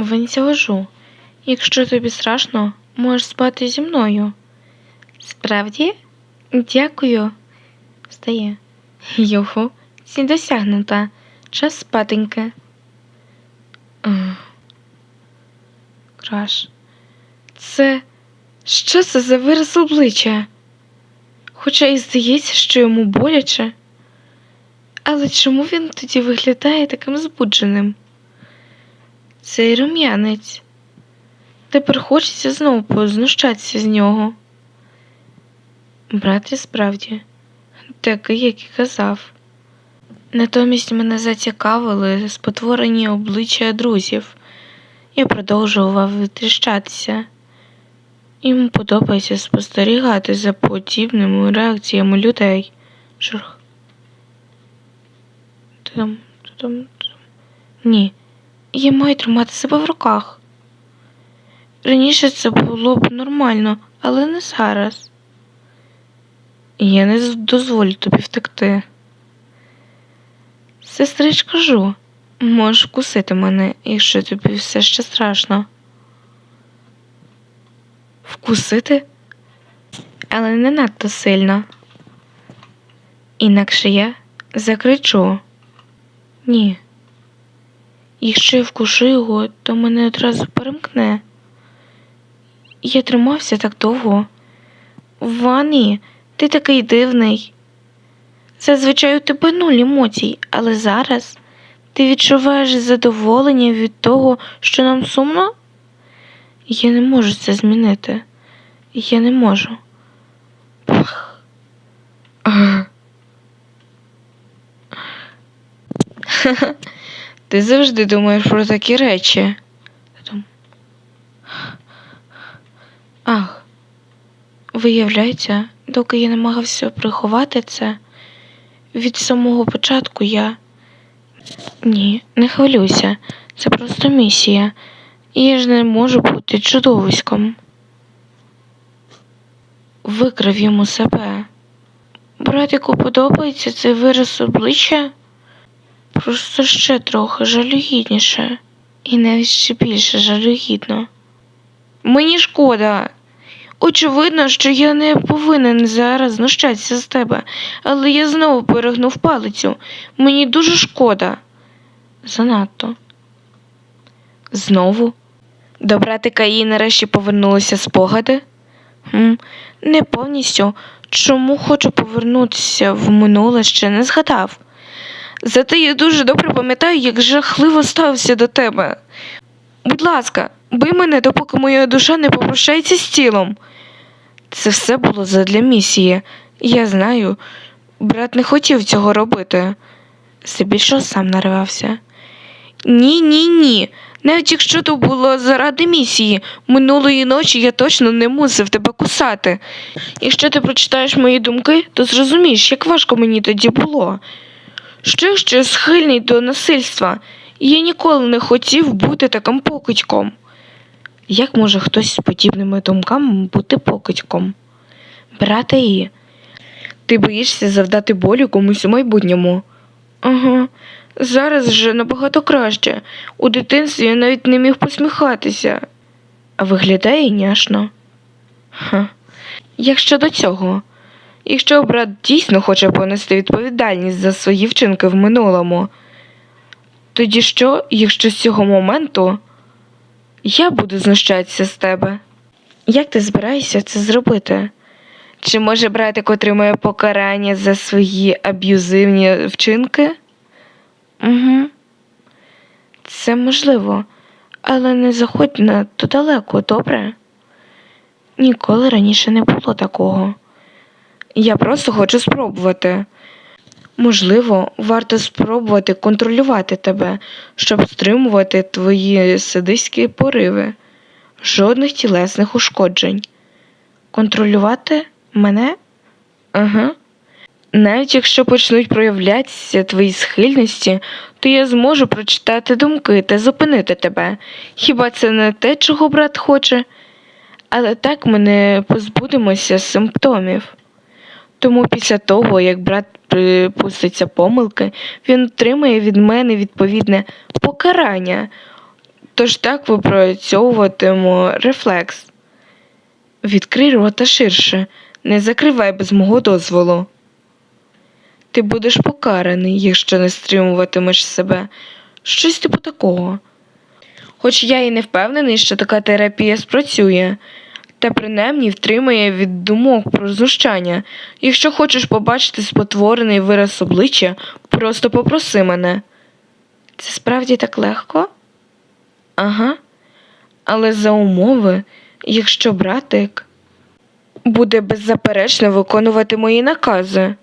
Винця лежу. Якщо тобі страшно, можеш спати зі мною. Справді? Дякую. Встає. Юху, ціль досягнута. Час спатеньки. Краш. Це. Що це за вираз обличчя? Хоча і здається, що йому боляче. Але чому він тоді виглядає таким збудженим? Цей рум'янець. Тепер хочеться знову познущатися з нього. Брат і справді, такий, як і казав. Натомість мене зацікавили спотворені обличчя друзів. Я продовжував витріщатися. Йому подобається спостерігати за подібними реакціями людей. Шурх. Ні, я маю тримати себе в руках. Раніше це було б нормально, але не зараз. Я не дозволю тобі втекти. Сестричка Жу, можеш вкусити мене, якщо тобі все ще страшно. Вкусити? Але не надто сильно. Інакше я закричу. Ні. Якщо я вкушу його, то мене одразу перемкне. Я тримався так довго. Вані, ти такий дивний. Зазвичай у тебе нуль емоцій, але зараз ти відчуваєш задоволення від того, що нам сумно? Я не можу це змінити. Я не можу. Пах. Ха-ха. Ти завжди думаєш про такі речі. Ах. Виявляється, доки я намагався приховати це, від самого початку я. Ні, не хвилюйся. Це просто місія. І я ж не можу бути чудовиськом. Викрав йому себе. Братику подобається цей вираз обличчя? Просто ще трохи жалюгідніше. І навіть ще більше жалюгідно. Мені шкода. Очевидно, що я не повинен зараз знущатися з тебе, але я знову перегнув палицю. Мені дуже шкода. Занадто. Знову? До братика її нарешті повернулися спогади? Хм, не повністю. Чому хочу повернутися в минуле ще не згадав. Зате я дуже добре пам'ятаю, як жахливо ставився до тебе. Будь ласка, бий мене, допоки моя душа не попрощається з тілом. Це все було задля місії. Я знаю, брат не хотів цього робити. Здебільшого сам наривався. Ні, ні, ні. Навіть якщо то було заради місії, минулої ночі я точно не мусив тебе кусати. Якщо ти прочитаєш мої думки, то зрозумієш, як важко мені тоді було. Що я схильний до насильства, і я ніколи не хотів бути таким покидьком. Як може хтось з подібними думками бути покидьком? Брате І, ти боїшся завдати болю комусь у майбутньому. Ага, зараз вже набагато краще. У дитинстві я навіть не міг посміхатися, а виглядає няшно. Ха. Як щодо цього, якщо брат дійсно хоче понести відповідальність за свої вчинки в минулому, тоді що, якщо з цього моменту я буду знущатися з тебе? Як ти збираєшся це зробити? Чи може братик отримає покарання за свої аб'юзивні вчинки? Угу. Це можливо, але не заходь надто далеко, добре? Ніколи раніше не було такого. Я просто хочу спробувати. Можливо, варто спробувати контролювати тебе, щоб стримувати твої садистські пориви. Жодних тілесних ушкоджень. Контролювати мене? Ага. Навіть якщо почнуть проявлятися твої схильності, то я зможу прочитати думки та зупинити тебе. Хіба це не те, чого брат хоче? Але так ми не позбудемося симптомів. Тому після того, як брат припуститься помилки, він отримає від мене відповідне покарання. Тож так випрацьовуватиму рефлекс. Відкрий рота ширше, не закривай без мого дозволу. Ти будеш покараний, якщо не стримуватимеш себе. Щось типу такого. Хоч я і не впевнений, що така терапія спрацює, та принаймні втримає від думок про знущання. Якщо хочеш побачити спотворений вираз обличчя, просто попроси мене. Це справді так легко? Ага. Але за умови, якщо братик буде беззаперечно виконувати мої накази.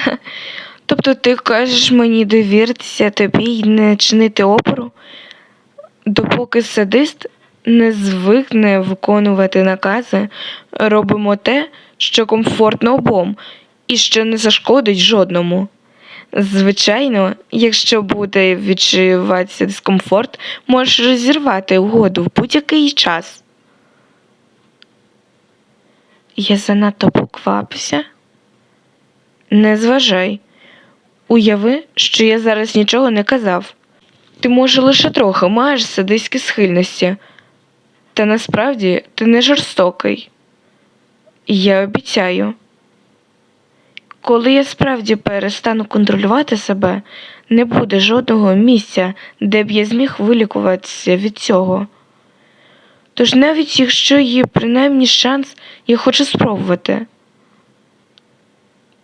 Тобто ти кажеш мені довіритися тобі і не чинити опору, допоки садист не звикне виконувати накази, робимо те, що комфортно обом і що не зашкодить жодному. Звичайно, якщо буде відчуватися дискомфорт, можеш розірвати угоду в будь-який час. Я занадто поквапся. Не зважай. Уяви, що я зараз нічого не казав. Ти, може, лише трохи маєш садиські схильності, та насправді ти не жорстокий. Я обіцяю. Коли я справді перестану контролювати себе, не буде жодного місця, де б я зміг вилікуватися від цього. Тож навіть якщо є принаймні шанс, я хочу спробувати.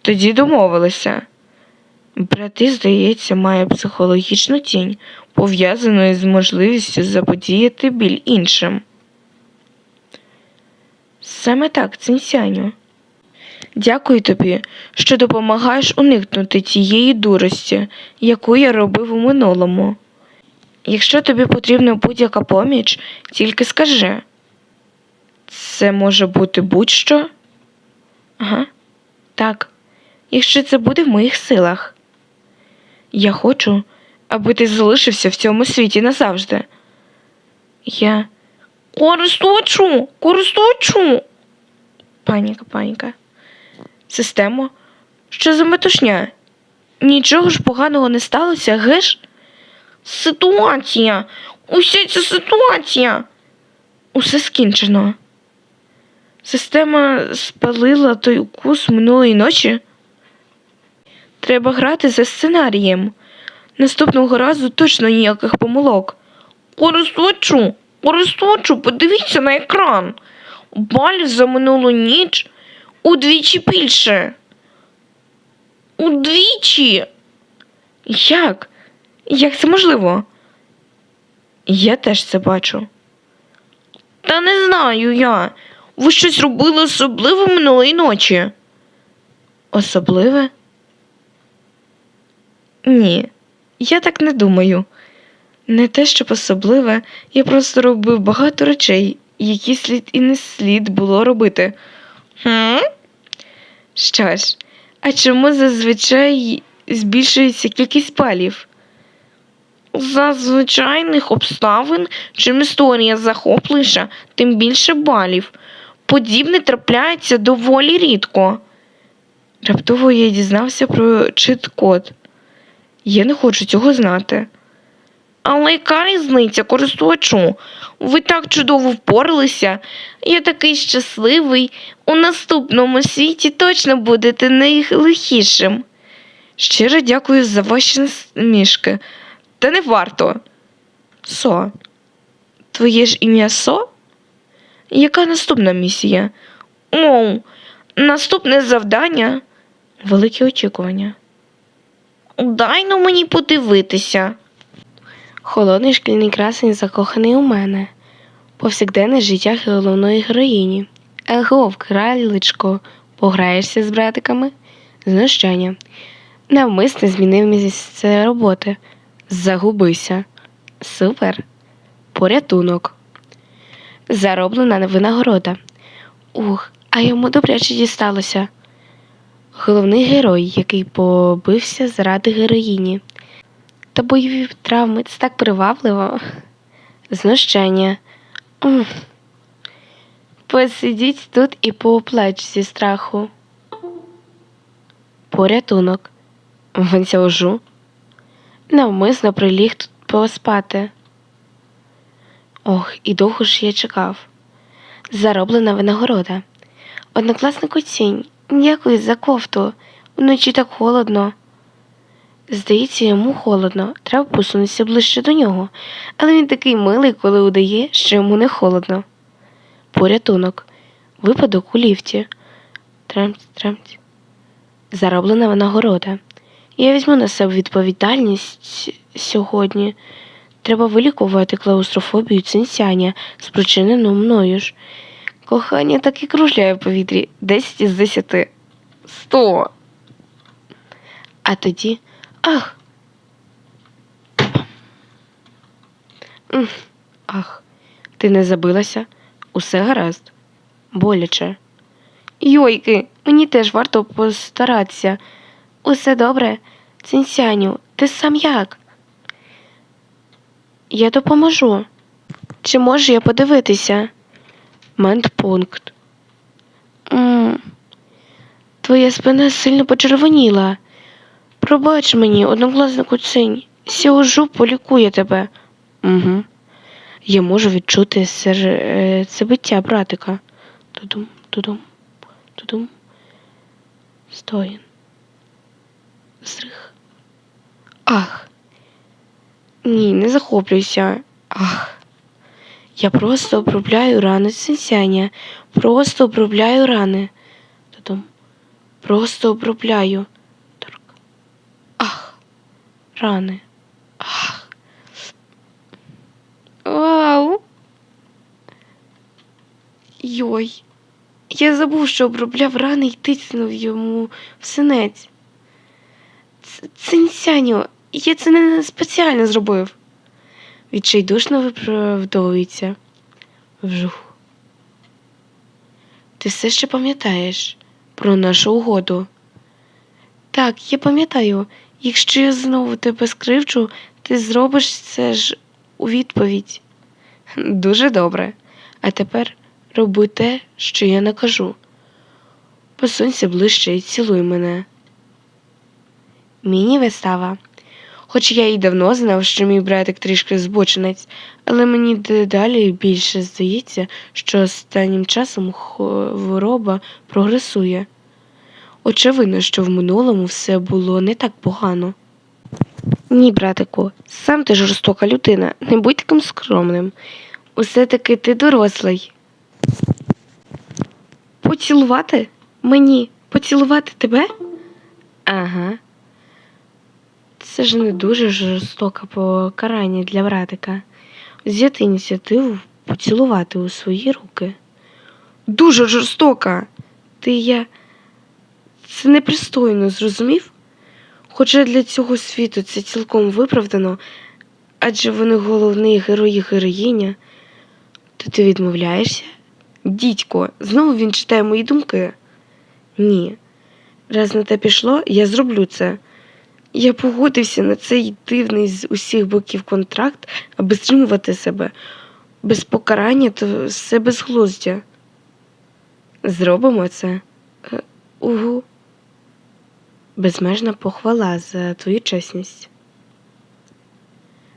Тоді домовилися. Брати, здається, має психологічну тінь, пов'язану із можливістю заподіяти біль іншим. Саме так, Цинсяню. Дякую тобі, що допомагаєш уникнути тієї дурості, яку я робив у минулому. Якщо тобі потрібна будь-яка поміч, тільки скажи. Це може бути будь-що? Ага, так, якщо це буде в моїх силах. Я хочу, аби ти залишився в цьому світі назавжди. Я користувачу, користувачу. Паніка, паніка. Системо, що за метушня? Нічого ж поганого не сталося, геш? Ситуація. Уся ця ситуація. Усе скінчено. Система спалила той укус минулої ночі. Треба грати за сценарієм. Наступного разу точно ніяких помилок. Користувачу, користувачу, подивіться на екран. Балів за минулу ніч удвічі більше. Удвічі. Як? Як це можливо? Я теж це бачу. Та не знаю я. Ви щось робили особливе минулої ночі. Особливе? Ні, я так не думаю. Не те, щоб особливе, я просто робив багато речей, які слід і не слід було робити. Хм? Що ж, а чому зазвичай збільшується кількість палів? За звичайних обставин, чим історія захопливіша, тим більше балів. Подібне трапляється доволі рідко. Раптово я дізнався про чит-код. Я не хочу цього знати. Але яка різниця користувачу? Ви так чудово впоралися. Я такий щасливий. У наступному світі точно будете найлихішим. Щиро дякую за ваші насмішки. Та не варто. Со. Твоє ж ім'я Со? Яка наступна місія? Оу, наступне завдання. Великі очікування. Дай ну мені подивитися. Холодний шкільний красень закоханий у мене. Повсякденне життя головної героїні. Егов, кралечко, пограєшся з братиками? Знущання. Навмисне змінив місце роботи. Загубися. Супер. Порятунок. Зароблена винагорода. Ух, а йому добряче дісталося. Головний герой, який побився заради героїні. Та бойові травми це так привабливо. Знущання. Посидіть тут і поплач зі страху. Порятунок. Ванцяужу. Навмисно приліг тут поспати. Ох, і довго ж я чекав. Зароблена винагорода. Однокласник оцінь, дякую за кофту. Вночі так холодно. Здається, йому холодно, треба посунутися ближче до нього, але він такий милий, коли удає, що йому не холодно. Порятунок. Випадок у ліфті. Тремть, тремть. Зароблена винагорода. Я візьму на себе відповідальність сьогодні. Треба вилікувати клаустрофобію цинсяння, спричинену мною ж. Кохання так і кружляє в повітрі 10 із 10. 100. А тоді. Ах. Ах, ти не забилася? Усе гаразд. Боляче. Йойки, мені теж варто постаратися. Усе добре. Цинсяню, ти сам як? Я допоможу. Чи можу я подивитися? Ментпункт. Твоя спина сильно почервоніла. Пробач мені, однокласнику цинь. Сіожу полікує тебе. Угу. Я можу відчути сер... е, це биття братика. Тудум, тудум, тудум. Стоїн. Зрих. Ах. Ні, не захоплюйся. Ах. Я просто обробляю рани сенсяння. Просто обробляю рани. Тудум. Просто обробляю. Рани. Ах. Вау. Йой. Я забув, що обробляв рани і тицнув йому в синець. Ц- Цинсяню, я це не спеціально зробив. Відчайдушно виправдовується. Вжух. Ти все ще пам'ятаєш про нашу угоду? Так, я пам'ятаю. Якщо я знову тебе скривчу, ти зробиш це ж у відповідь. Дуже добре. А тепер роби те, що я накажу. Посунься ближче і цілуй мене. Міні-вистава. Хоч я й давно знав, що мій братик трішки збочинець, але мені дедалі більше здається, що останнім часом хвороба прогресує. Очевидно, що в минулому все було не так погано. Ні, братику, сам ти жорстока людина, не будь таким скромним. Усе таки ти дорослий. Поцілувати? Мені поцілувати тебе? Ага. Це ж не дуже жорстоке покарання для братика. Взяти ініціативу поцілувати у свої руки. Дуже жорстока. Ти я. Це непристойно, зрозумів? Хоча для цього світу це цілком виправдано, адже вони головний герой і героїня. То ти відмовляєшся? Дідько, знову він читає мої думки. Ні. Раз на те пішло, я зроблю це. Я погодився на цей дивний з усіх боків контракт, аби стримувати себе. Без покарання то все безглуздя. Зробимо це. Е, Угу. Безмежна похвала за твою чесність.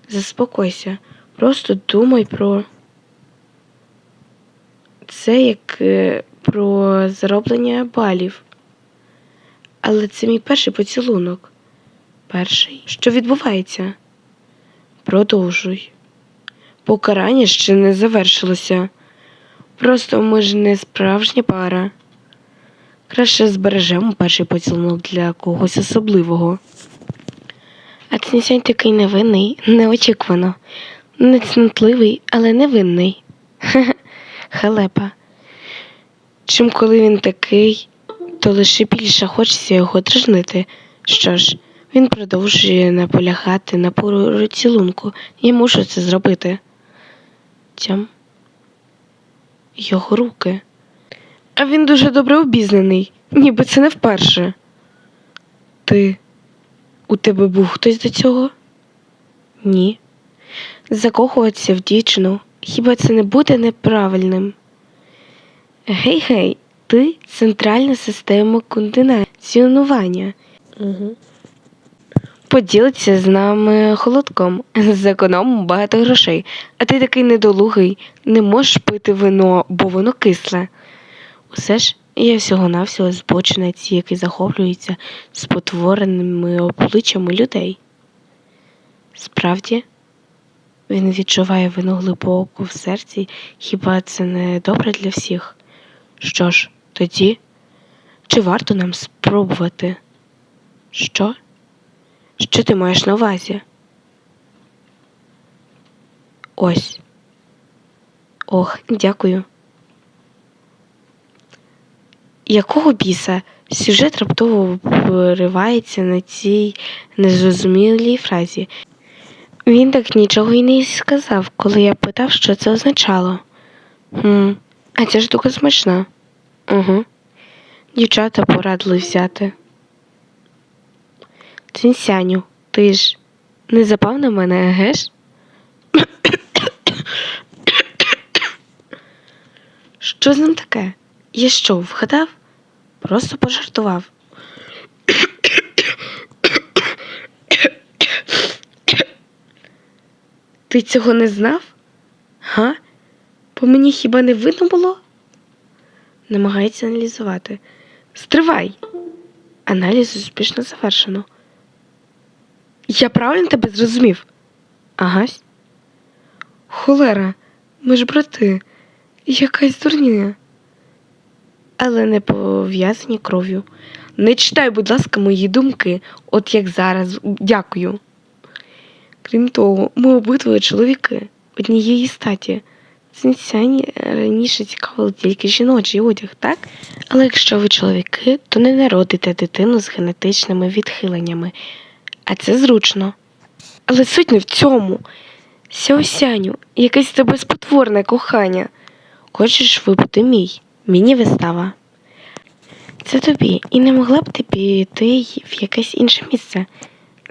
Заспокойся, просто думай про це як е, про зароблення балів. Але це мій перший поцілунок. Перший. Що відбувається? Продовжуй. Покарання ще не завершилося. Просто ми ж не справжня пара. Краще збережемо перший поцілунок для когось особливого. А цінсянь такий невинний, неочікувано, нецнутливий, але невинний. Хе-хе, халепа. Чим коли він такий, то лише більше хочеться його дражнити. Що ж, він продовжує наполягати на поцілунку. Я мушу це зробити. Тям. Його руки. А він дуже добре обізнаний, ніби це не вперше. Ти. У тебе був хтось до цього? Ні. Закохуватися в дівчину. Хіба це не буде неправильним? Гей, гей, ти центральна система кондиціонування. Угу. поділиться з нами холодком. Зекономимо багато грошей. А ти такий недолугий, не можеш пити вино, бо воно кисле. Усе ж я всього-навсього збочинець, який захоплюється спотвореними обличчями людей. Справді, він відчуває вину глибоко в серці, хіба це не добре для всіх? Що ж, тоді, чи варто нам спробувати? Що? Що ти маєш на увазі? Ось. Ох, дякую. Якого біса? Сюжет раптово виривається на цій незрозумілій фразі. Він так нічого й не сказав, коли я питав, що це означало. Хм, а ця штука смачна. Угу. Дівчата порадили взяти. Цинсяню, ти ж не запав на мене, еге ж? Що з ним таке? Я що, вгадав? Просто пожартував. Ти цього не знав? Га? По мені хіба не видно було? Намагається аналізувати. Стривай. Аналіз успішно завершено. Я правильно тебе зрозумів? Агась. Холера, ми ж брати. Якась дурня. Але не пов'язані кров'ю. Не читай, будь ласка, мої думки, от як зараз. Дякую. Крім того, ми обидва чоловіки однієї статі. Цинцяні раніше цікавили тільки жіночий одяг, так? Але якщо ви чоловіки, то не народите дитину з генетичними відхиленнями. А це зручно. Але суть не в цьому. Сяосяню, якесь тебе спотворне кохання. Хочеш випити мій, міні-вистава. Це тобі, і не могла б ти піти в якесь інше місце.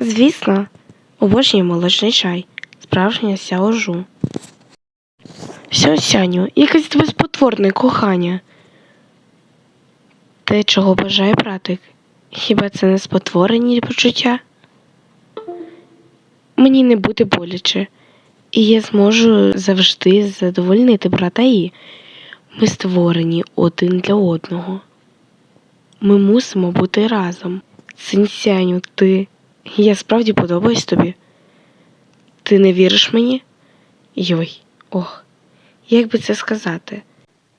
Звісно, обожнюю молочний чай, справжня сяожу. Сяосяню, якесь тебе спотворне кохання. Те, чого бажає братик. Хіба це не спотворені почуття? Мені не буде боляче, і я зможу завжди задовольнити брата І. Ми створені один для одного. Ми мусимо бути разом. Синсяню, ти. Я справді подобаюсь тобі. Ти не віриш мені? Йой, ох, як би це сказати?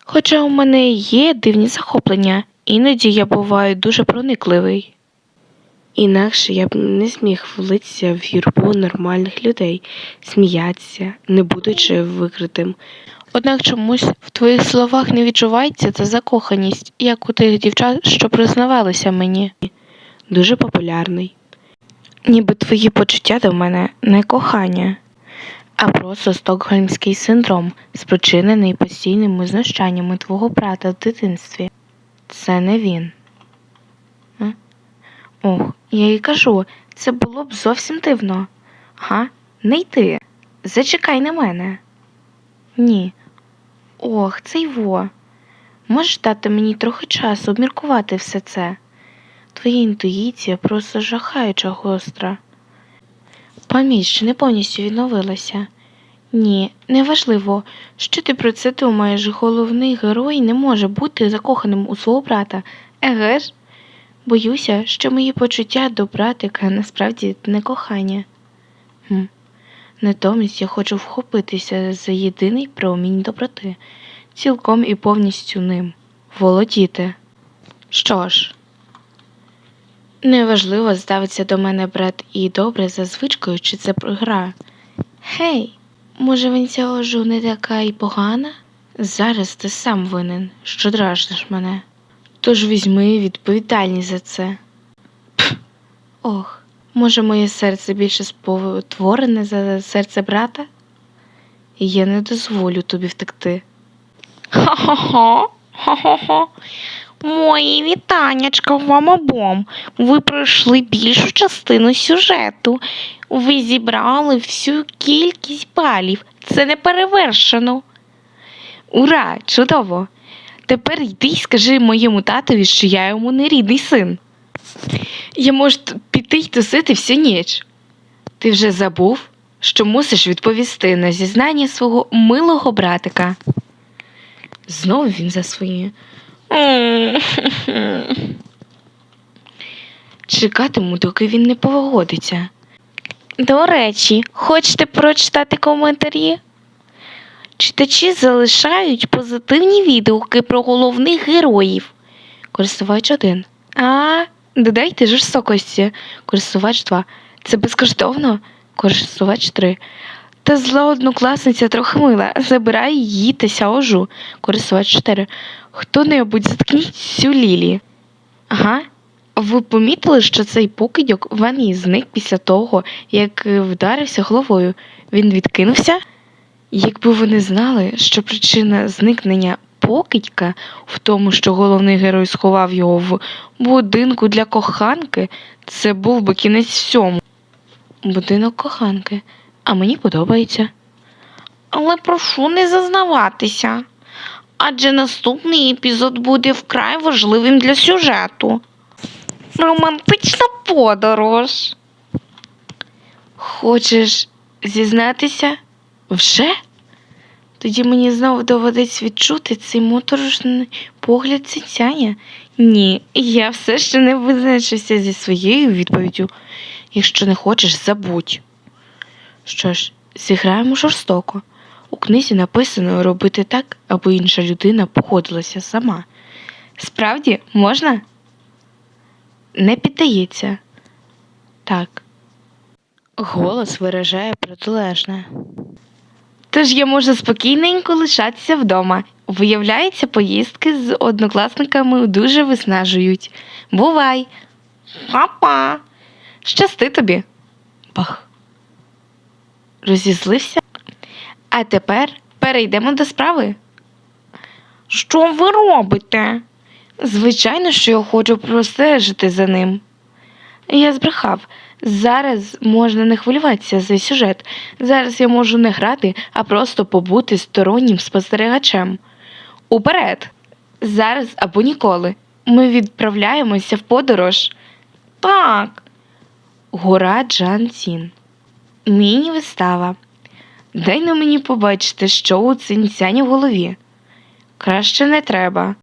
Хоча у мене є дивні захоплення, іноді я буваю дуже проникливий. Інакше я б не зміг влитися в юрбу нормальних людей, сміятися, не будучи викритим. Однак чомусь в твоїх словах не відчувається та закоханість, як у тих дівчат, що признавалися мені. Дуже популярний. Ніби твої почуття до мене не кохання, а просто стокгольмський синдром, спричинений постійними знущаннями твого брата в дитинстві. Це не він. Ох, я їй кажу, це було б зовсім дивно. Га? Не йти. Зачекай на мене. Ні. Ох, це й во. Можеш дати мені трохи часу обміркувати все це. Твоя інтуїція просто жахаюча гостра. Пам'ять ще не повністю відновилася. Ні, неважливо, що ти про це думаєш. Головний герой не може бути закоханим у свого брата. Еге ж? Боюся, що мої почуття до братика насправді не кохання. Хм. Натомість я хочу вхопитися за єдиний промінь доброти, цілком і повністю ним володіти. Що ж, неважливо, ставиться до мене брат і добре за звичкою, чи це гра. Гей, може він цього жу не така і погана? Зараз ти сам винен, що дражниш мене. Тож візьми відповідальність за це. Пф, ох, може, моє серце більше спотворене за серце брата? І я не дозволю тобі втекти. Ха-ха-ха. Мої вітаннячка вам обом. Ви пройшли більшу частину сюжету. Ви зібрали всю кількість балів. Це не перевершено. Ура! Чудово! Тепер йди й скажи моєму татові, що я йому не рідний син. Я можу піти й тусити всю ніч. Ти вже забув, що мусиш відповісти на зізнання свого милого братика. Знову він за своє. Чекатиму, доки він не погодиться. До речі, хочете прочитати коментарі? Читачі залишають позитивні відгуки про головних героїв. Користувач 1. А, додайте жорстокості. Користувач 2. Це безкоштовно. Користувач 3. Та зла однокласниця трохи мила. Забирай її та сяожу. Користувач 4. Хто-небудь заткніть цю лілі. Ага. Ви помітили, що цей покидьок в ванні зник після того, як вдарився головою. Він відкинувся? Якби вони знали, що причина зникнення покидька в тому, що головний герой сховав його в будинку для коханки, це був би кінець всьому. Будинок коханки, а мені подобається. Але прошу не зазнаватися. Адже наступний епізод буде вкрай важливим для сюжету. Романтична подорож. Хочеш зізнатися? Вже? Тоді мені знову доведеться відчути цей моторошний погляд цицяня. Ні, я все ще не визначився зі своєю відповіддю. Якщо не хочеш, забудь. Що ж, зіграємо жорстоко. У книзі написано робити так, аби інша людина погодилася сама. Справді, можна? Не піддається. Так. Голос виражає протилежне. Тож я можу спокійненько лишатися вдома. Виявляється, поїздки з однокласниками дуже виснажують. Бувай. Па-па. Щасти тобі. Бах. Розізлився. А тепер перейдемо до справи. Що ви робите? Звичайно, що я хочу простежити за ним. Я збрехав. Зараз можна не хвилюватися за сюжет. Зараз я можу не грати, а просто побути стороннім спостерігачем. Уперед! Зараз або ніколи. Ми відправляємося в подорож. Так. Гора Джан Цін. Міні-вистава. Дай на мені побачити, що у цинцяні в голові. Краще не треба.